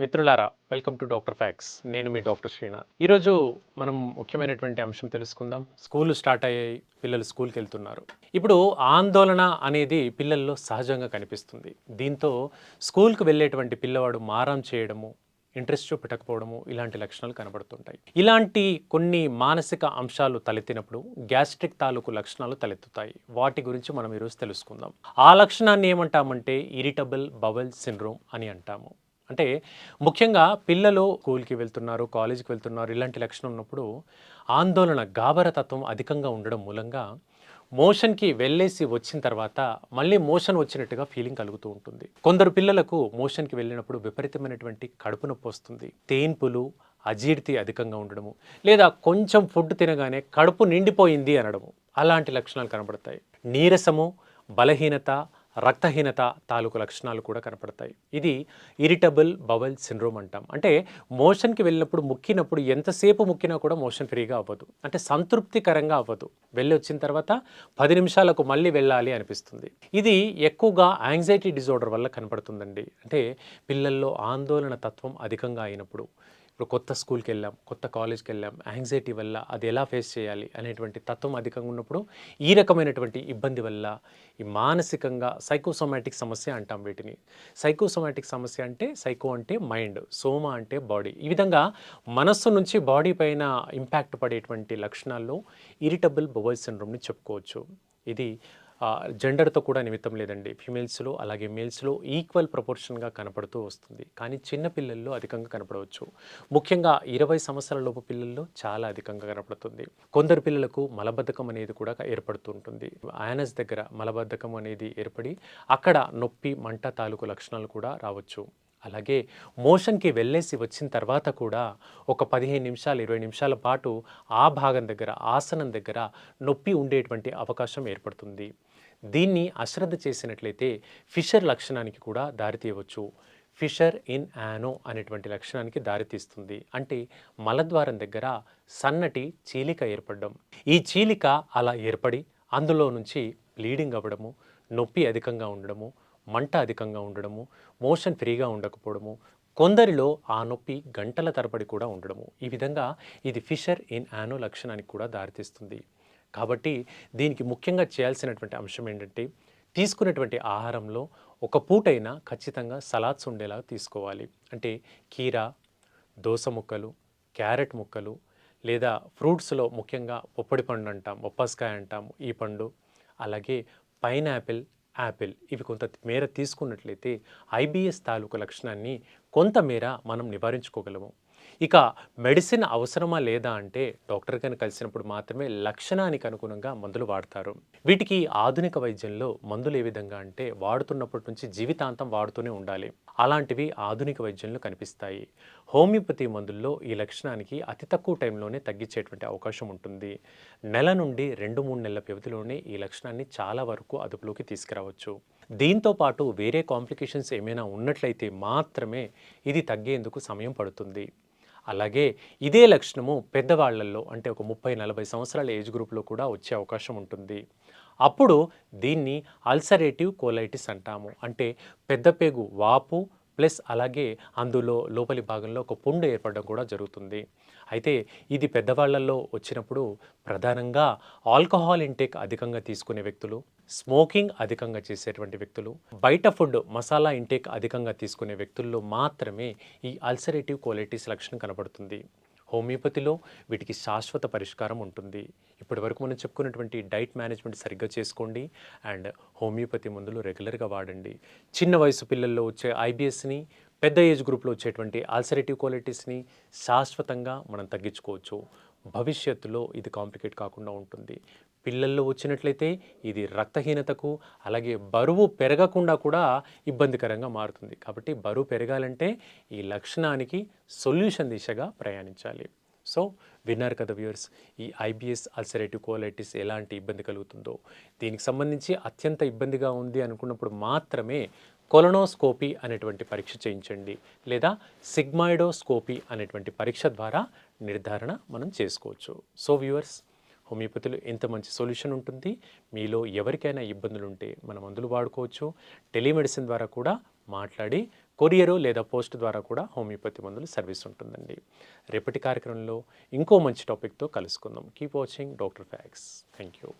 మిత్రులారా welcome to doctor fax. నేను మీ doctor Srinath. ఈరోజు మనం ముఖ్యమైనటువంటి అంశం తెలుసుకుందాం. స్కూల్ స్టార్ట్ అయ్యాయి పిల్లలు స్కూల్కి వెళ్తున్నారు. ఇప్పుడు ఆందోళన అనేది పిల్లల్లో సహజంగా కనిపిస్తుంది. దీంతో స్కూల్కి వెళ్ళేటువంటి పిల్లవాడు మారం చేయడము ఇంట్రెస్ట్ చూపెట్టకపోవడము ఇలాంటి లక్షణాలు కనబడుతుంటాయి. ఇలాంటి కొన్ని మానసిక అంశాలు తలెత్తినప్పుడు గ్యాస్ట్రిక్ తాలూకు లక్షణాలు తలెత్తుతాయి. వాటి గురించి మనం ఈరోజు తెలుసుకుందాం. ఆ లక్షణాన్ని ఏమంటామంటే ఇరిటబుల్ బవల్ సిండ్రోమ్ అని అంటాము. అంటే ముఖ్యంగా పిల్లలు స్కూల్కి వెళ్తున్నారు కాలేజీకి వెళ్తున్నారు ఇలాంటి లక్షణం ఉన్నప్పుడు ఆందోళన గాబరతత్వం అధికంగా ఉండడం మూలంగా మోషన్కి వెళ్ళేసి వచ్చిన తర్వాత మళ్ళీ మోషన్ వచ్చినట్టుగా ఫీలింగ్ కలుగుతూ ఉంటుంది. కొందరు పిల్లలకు మోషన్కి వెళ్ళినప్పుడు విపరీతమైనటువంటి కడుపు నొప్పి వస్తుంది తేన్పులు అజీర్తి అధికంగా ఉండడము లేదా కొంచెం ఫుడ్ తినగానే కడుపు నిండిపోయింది అనడము. అలాంటి లక్షణాలు కనబడతాయి. నీరసము బలహీనత రక్తహీనత తాలూకు లక్షణాలు కూడా కనపడతాయి. ఇది ఇరిటబుల్ బవల్ సిండ్రోమ్ అంటాం. అంటే మోషన్కి వెళ్ళినప్పుడు ముక్కినప్పుడు ఎంతసేపు ముక్కినా కూడా మోషన్ ఫ్రీగా అవ్వదు. అంటే సంతృప్తికరంగా అవ్వదు. వెళ్ళి వచ్చిన తర్వాత పది నిమిషాలకు మళ్ళీ వెళ్ళాలి అనిపిస్తుంది. ఇది ఎక్కువగా యాంగ్జైటీ డిజార్డర్ వల్ల కనపడుతుందండి. అంటే పిల్లల్లో ఆందోళన తత్వం అధికంగా అయినప్పుడు. ఇప్పుడు కొత్త స్కూల్కి వెళ్ళాం కొత్త కాలేజ్కి వెళ్ళాం యాంగ్జైటీ వల్ల అది ఎలా ఫేస్ చేయాలి అనేటువంటి తత్వం అధికంగా ఉన్నప్పుడు ఈ రకమైనటువంటి ఇబ్బంది వల్ల ఈ మానసికంగా సైకోసోమాటిక్ సమస్య అంటాం వీటిని. సైకోసోమాటిక్ సమస్య అంటే సైకో అంటే మైండ్ సోమా అంటే బాడీ. ఈ విధంగా మనస్సు నుంచి బాడీ పైన ఇంపాక్ట్ పడేటువంటి లక్షణాల్లో ఇరిటబుల్ బొబల్ సిండ్రోమ్ని చెప్పుకోవచ్చు. ఇది జెండర్తో కూడా నిమిత్తం లేదండి. ఫిమేల్స్లో అలాగే మేల్స్లో ఈక్వల్ ప్రపోర్షన్గా కనపడుతూ వస్తుంది. కానీ చిన్న పిల్లల్లో అధికంగా కనపడవచ్చు. ముఖ్యంగా ఇరవై సంవత్సరాల లోపు పిల్లల్లో చాలా అధికంగా కనపడుతుంది. కొందరు పిల్లలకు మలబద్ధకం అనేది కూడా ఏర్పడుతూ ఉంటుంది. ఆయనస్ దగ్గర మలబద్ధకం అనేది ఏర్పడి అక్కడ నొప్పి మంట తాలూకు లక్షణాలు కూడా రావచ్చు. అలాగే మోషన్కి వెళ్ళేసి వచ్చిన తర్వాత కూడా ఒక పదిహేను నిమిషాలు ఇరవై నిమిషాల పాటు ఆ భాగం దగ్గర ఆసనం దగ్గర నొప్పి ఉండేటువంటి అవకాశం ఏర్పడుతుంది. దీన్ని అశ్రద్ధ చేసినట్లయితే ఫిషర్ లక్షణానికి కూడా దారితీయవచ్చు. ఫిషర్ ఇన్ యానో అనేటువంటి లక్షణానికి దారితీస్తుంది. అంటే మలద్వారం దగ్గర సన్నటి చీలిక ఏర్పడడం. ఈ చీలిక అలా ఏర్పడి అందులో నుంచి బ్లీడింగ్ అవ్వడము నొప్పి అధికంగా ఉండడము మంట అధికంగా ఉండడము మోషన్ ఫ్రీగా ఉండకపోవడము కొందరిలో ఆ నొప్పి గంటల తరబడి కూడా ఉండడము. ఈ విధంగా ఇది ఫిషర్ ఇన్ యానో లక్షణానికి కూడా దారితీస్తుంది. కాబట్టి దీనికి ముఖ్యంగా చేయాల్సినటువంటి అంశం ఏంటంటే తీసుకున్నటువంటి ఆహారంలో ఒక పూటైనా ఖచ్చితంగా సలాడ్స్ ఉండేలా తీసుకోవాలి. అంటే కీరా దోస ముక్కలు క్యారెట్ ముక్కలు లేదా ఫ్రూట్స్లో ముఖ్యంగా పొప్పడి పండు అంటాం బొప్పస్కాయ అంటాం ఈ పండు అలాగే పైనాపిల్ యాపిల్ ఇవి కొంత మేర తీసుకున్నట్లయితే ఐబిఎస్ తాలూకు లక్షణాన్ని కొంతమేర మనం నివారించుకోగలము. ఇక మెడిసిన్ అవసరమా లేదా అంటే డాక్టర్ గారిని కలిసినప్పుడు మాత్రమే లక్షణానికి అనుగుణంగా మందులు వాడతారు. వీటికి ఆధునిక వైద్యంలో మందులు ఏ విధంగా అంటే వాడుతున్నప్పటి నుంచి జీవితాంతం వాడుతూనే ఉండాలి. అలాంటివి ఆధునిక వైద్యంలో కనిపిస్తాయి. హోమియోపతి మందుల్లో ఈ లక్షణానికి అతి తక్కువ టైంలోనే తగ్గించేటువంటి అవకాశం ఉంటుంది. నెల నుండి రెండు మూడు నెలల వ్యవధిలోనే ఈ లక్షణాన్ని చాలా వరకు అదుపులోకి తీసుకురావచ్చు. దీంతో పాటు వేరే కాంప్లికేషన్స్ ఏమైనా ఉన్నట్లయితే మాత్రమే ఇది తగ్గేందుకు సమయం పడుతుంది. అలాగే ఇదే లక్షణము పెద్దవాళ్ళలో అంటే ఒక ముప్పై నలభై సంవత్సరాల ఏజ్ గ్రూప్లో కూడా వచ్చే అవకాశం ఉంటుంది. అప్పుడు దీన్ని అల్సరేటివ్ కోలైటిస్ అంటాము. అంటే పెద్ద పేగు వాపు ప్లస్ అలాగే అందులో లోపలి భాగంలో ఒక పుండు ఏర్పడడం కూడా జరుగుతుంది. అయితే ఇది పెద్దవాళ్ళలో వచ్చినప్పుడు ప్రధానంగా ఆల్కహాల్ ఇంటేక్ అధికంగా తీసుకునే వ్యక్తులు స్మోకింగ్ అధికంగా చేసేటువంటి వ్యక్తులు బయట ఫుడ్ మసాలా ఇంటేక్ అధికంగా తీసుకునే వ్యక్తుల్లో మాత్రమే ఈ అల్సరేటివ్ కోలైటిస్ లక్షణం కనబడుతుంది. హోమియోపతిలో వీటికి శాశ్వత పరిష్కారం ఉంటుంది. ఇప్పటి వరకు మనం చెప్పుకున్నటువంటి డైట్ మేనేజ్మెంట్ సరిగ్గా చేసుకోండి. అండ్ హోమియోపతి మందులు రెగ్యులర్గా వాడండి. చిన్న వయసు పిల్లల్లో వచ్చే ఐబిఎస్ని పెద్ద ఏజ్ గ్రూప్లో వచ్చేటువంటి ఆల్సరేటివ్ క్వాలిటీస్ని శాశ్వతంగా మనం తగ్గించుకోవచ్చు. భవిష్యత్తులో ఇది కాంప్లికేట్ కాకుండా ఉంటుంది. పిల్లల్లో వచ్చినట్లయితే ఇది రక్తహీనతకు అలాగే బరువు పెరగకుండా కూడా ఇబ్బందికరంగా మారుతుంది. కాబట్టి బరువు పెరగాలంటే ఈ లక్షణానికి సొల్యూషన్ దిశగా ప్రయాణించాలి. సో విన్నారు కదా వ్యూయర్స్ ఈ ఐబిఎస్ అల్సరేటివ్ కోలైటిస్ ఎలాంటి ఇబ్బంది కలుగుతుందో? దీనికి సంబంధించి అత్యంత ఇబ్బందిగా ఉంది అనుకున్నప్పుడు మాత్రమే కొలనోస్కోపీ అనేటువంటి పరీక్ష చేయించండి. లేదా సిగ్మాయిడోస్కోపీ అనేటువంటి పరీక్ష ద్వారా నిర్ధారణ మనం చేసుకోవచ్చు. సో వ్యూవర్స్ హోమియోపతిలో ఎంత మంచి సొల్యూషన్ ఉంటుంది. మీలో ఎవరికైనా ఇబ్బందులు ఉంటే మన మందులు వాడుకోవచ్చు. టెలిమెడిసిన్ ద్వారా కూడా మాట్లాడి కొరియరు లేదా పోస్ట్ ద్వారా కూడా హోమియోపతి మందులు సర్వీస్ ఉంటుందండి. రేపటి కార్యక్రమంలో ఇంకో మంచి టాపిక్తో కలుసుకుందాం. Keep watching doctor facts. Thank you